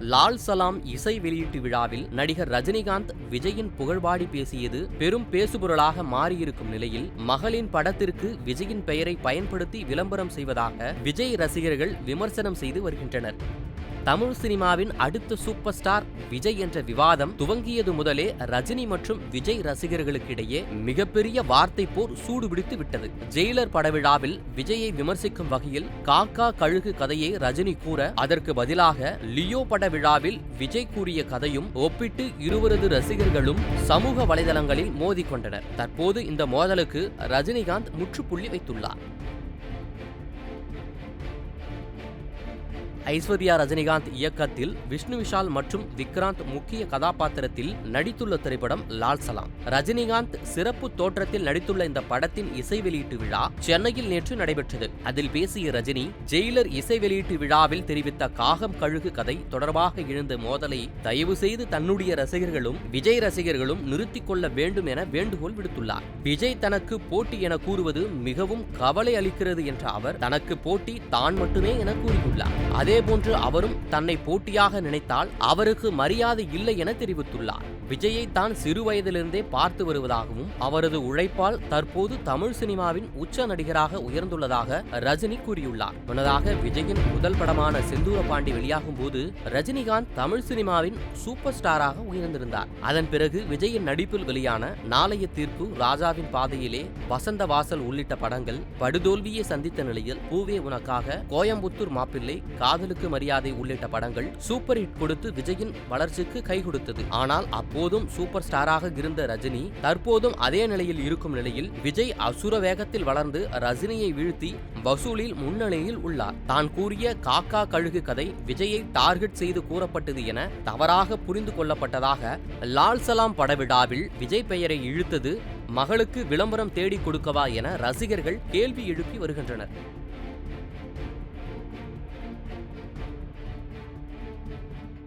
லால் சலாம் இசை வெளியீட்டு விழாவில் நடிகர் ரஜினிகாந்த் விஜயின் புகழ்பாடி பேசியது பெரும் பேசுபொருளாக மாறியிருக்கும் நிலையில் மகளின் படத்திற்கு விஜயின் பெயரை பயன்படுத்தி விளம்பரம் செய்வதாக விஜய் ரசிகர்கள் விமர்சனம் செய்து வருகின்றனர். தமிழ் சினிமாவின் அடுத்த சூப்பர் ஸ்டார் விஜய் என்ற விவாதம் துவங்கியது முதலே ரஜினி மற்றும் விஜய் ரசிகர்களுக்கிடையே மிகப்பெரிய வார்த்தை போர் சூடுபிடித்து விட்டது. ஜெயிலர் படவிழாவில் விஜயை விமர்சிக்கும் வகையில் காக்கா கழுகு கதையை ரஜினி கூற அதற்கு பதிலாக லியோ பட விழாவில் விஜய் கூறிய கதையும் ஒப்பிட்டு இருவரது ரசிகர்களும் சமூக வலைதளங்களில் மோதிக்கொண்டனர். தற்போது இந்த மோதலுக்கு ரஜினிகாந்த் முற்றுப்புள்ளி வைத்துள்ளார். ஐஸ்வர்யா ரஜினிகாந்த் இயக்கத்தில் விஷ்ணு விஷால் மற்றும் விக்ராந்த் முக்கிய கதாபாத்திரத்தில் நடித்துள்ள திரைப்படம் லால் சலாம். ரஜினிகாந்த் சிறப்பு தோற்றத்தில் நடித்துள்ள இந்த படத்தின் இசை வெளியீட்டு விழா சென்னையில் நேற்று நடைபெற்றது. அதில் பேசிய ரஜினி ஜெயிலர் இசை வெளியீட்டு விழாவில் தெரிவித்த காகம் கழுகு கதை தொடர்பாக எழுந்த மோதலை தயவு செய்து தன்னுடைய ரசிகர்களும் விஜய் ரசிகர்களும் நிறுத்திக் கொள்ள வேண்டும் என வேண்டுகோள் விடுத்துள்ளார். விஜய் தனக்கு போட்டி என கூறுவது மிகவும் கவலை அளிக்கிறது என்ற அவர் தனக்கு போட்டி தான் மட்டுமே என கூறியுள்ளார். அதே இதேபோன்று அவரும் தன்னை போட்டியாக நினைத்தால் அவருக்கு மரியாதை இல்லை என தெரிவித்துள்ளார். விஜயை தான் சிறு வயதிலிருந்தே பார்த்து வருவதாகவும் அவரது உழைப்பால் தற்போது தமிழ் சினிமாவின் உச்ச நடிகராக உயர்ந்துள்ளதாக ரஜினி கூறியுள்ளார். முன்னதாக விஜயின் முதல் படமான செந்தூர பாண்டி வெளியாகும் போது ரஜினிகாந்த் தமிழ் சினிமாவின் சூப்பர் ஸ்டாராக உயர்ந்திருந்தார். அதன் பிறகு விஜயின் நடிப்பில் வெளியான நாளைய தீர்ப்பு ராஜாவின் பாதையிலே வசந்த வாசல் உள்ளிட்ட படங்கள் படுதோல்வியை சந்தித்த நிலையில் பூவே உனக்காக கோயம்புத்தூர் மாப்பிள்ளை காதல் காதலுக்கு மரியாதை உள்ளிட்ட படங்கள் சூப்பர் ஹிட் கொடுத்து விஜயின் வளர்ச்சிக்கு கை கொடுத்தது. ஆனால் அப்போதும் சூப்பர் ஸ்டாராக இருந்த ரஜினி தற்போதும் அதே நிலையில் இருக்கும் நிலையில் விஜய் அசுர வேகத்தில் வளர்ந்து ரஜினியை வீழ்த்தி வசூலில் முன்னணியில் உள்ளார். தான் கூறிய காக்கா கழுகு கதை விஜயை டார்கெட் செய்து கூறப்பட்டது என தவறாக புரிந்து கொள்ளப்பட்டதாக லால் சலாம் படவிழாவில் விஜய் பெயரை இழுத்தது மகளுக்கு விளம்பரம் தேடி கொடுக்கவா என ரசிகர்கள் கேள்வி எழுப்பி வருகின்றனர்.